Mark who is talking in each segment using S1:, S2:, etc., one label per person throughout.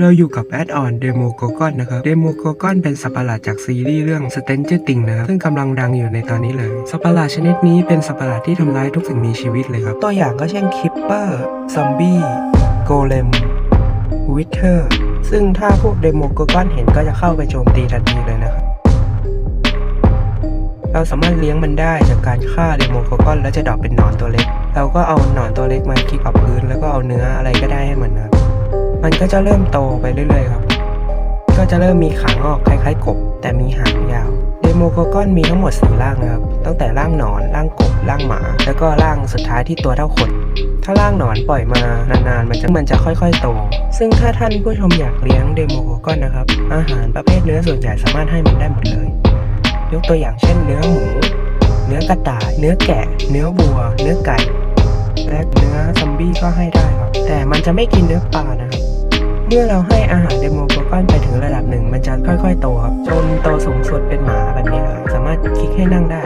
S1: เราอยู่กับแอดออนเดโมโกกอนนะครับเดโมโกกอนเป็นสัตว์ประหลาดจากซีรีส์เรื่อง Stranger Things นะครับ ซึ่งกำลังดังอยู่ในตอนนี้เลย สัตว์ประหลาดชนิดนี้เป็นสัตว์ประหลาดที่ทำร้ายทุกสิ่งมีชีวิตเลยครับ ตัวอย่างก็เช่นคิปเปอร์ซอมบี้โกเลมวิเทอร์ซึ่งถ้าพวกเดโมโกกอนเห็นก็จะเข้าไปโจมตีทันทีเลยนะครับเราสามารถเลี้ยงมันได้จากการฆ่าเดโมโกกอนแล้วจะดรอปเป็นหนอนตัวเล็ก เราก็เอาหนอนตัวเล็กมาคลิกกับพื้น แล้วก็เอาเนื้ออะไรก็ได้ให้มันนะครับ มันก็จะเริ่มโตไปเรื่อยๆครับ ก็จะเริ่มมีขางอกคล้ายๆ กบ แต่มีหางยาว เดโมโกกอนมีทั้งหมด 4 ร่างนะครับ ตั้งแต่ร่างหนอน ร่างกบ ร่างหมา แล้วก็ร่างสุดท้ายที่ตัวเท่าคน ถ้าร่างหนอนปล่อยมานานๆ มันจะมันจะค่อยๆ โต ซึ่งถ้าท่านผู้ชมอยากเลี้ยงเดโมโกกอนนะครับ อาหารประเภทเนื้อส่วนใหญ่สามารถให้มันได้หมดเลย ยกตัวอย่างเช่น เนื้อหมู เนื้อกระต่าย เนื้อแกะ เนื้อวัว เนื้อไก่และเนื้อซอมบี้ก็ให้ได้ครับ แต่มันจะไม่กินเนื้อปลานะครับ เมื่อเราให้อาหารเดโมโกกอนไปถึงระดับหนึ่ง มันจะค่อยๆโตครับจนโตสูงสุดเป็นหมาแบบนี้เลยสามารถคลิกให้นั่งได้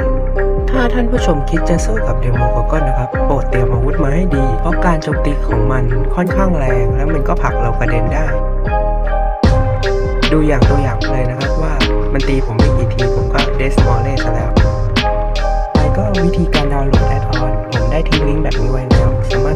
S1: ถ้าท่านผู้ชมคิดจะสู้กับเดโมโกกอนนะครับ โปรดเตรียมอาวุธมาให้ดี เพราะการโจมตีของมันค่อนข้างแรง แล้วมันก็ผลักเรากระเด็นได้ ดูอย่างตัวอย่างเลยนะครับว่ามันตีผมไปกี่ทีผมก็เดสมอลเล่ซะแล้วไปก็วิธีการดาวน์โหลดแอดออนผมได้ทิ้งลิงก์แบบนี้ไว้แล้วสามารถ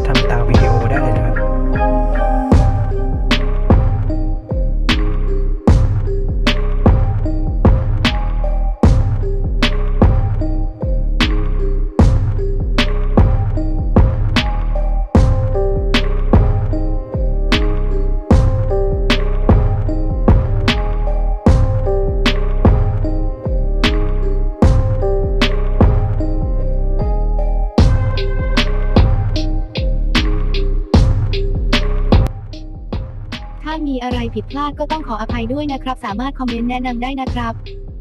S2: มีอะไรผิดพลาดก็ต้องขออภัยด้วยนะครับ สามารถคอมเมนต์แนะนำได้นะครับ